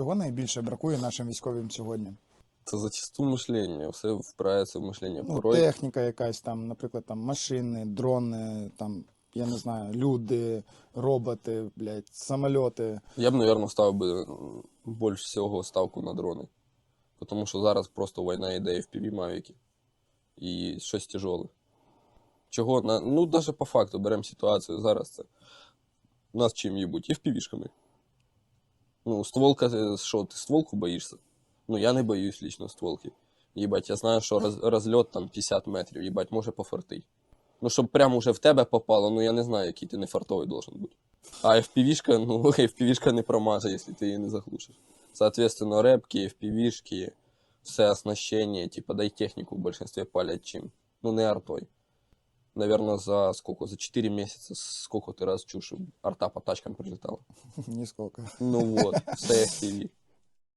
Чого найбільше бракує нашим військовим сьогодні? Це зачасту мишлення, все впирається в мишлення. Ну, Порой техніка якась там, наприклад, там машини, дрони, там, я не знаю, люди, роботи, блядь, самольоти. я б, мабуть, ставив би більш всього ставку на дрони. Тому що зараз просто війна йде в півмавіки. І щось тяжеле. Чого? На... Ну, навіть по факту беремо ситуацію зараз це. Нас чим їбуть? І впівішками. Ну, стволка, е, що, ти стволку боїшся? Ну, я не боюсь лично стволки. Їбать, я знаю, що роз... розльот там 50 метрів, їбать, може пофартить. Ну, щоб прямо уже в тебе попало, ну я не знаю, який ти не фартовий должен бути. А FPV-шка, ну, FPV-шка не промаже, якщо ти її не заглушиш. Соответственно, репки, FPV-шки, все оснащение, типа, да и технику в большинстве палят чим. Ну, не артой. Наверное, за сколько? За 4 месяца сколько ты раз чушь арта по тачкам прилетал? Нисколько. Ну вот, все FPV.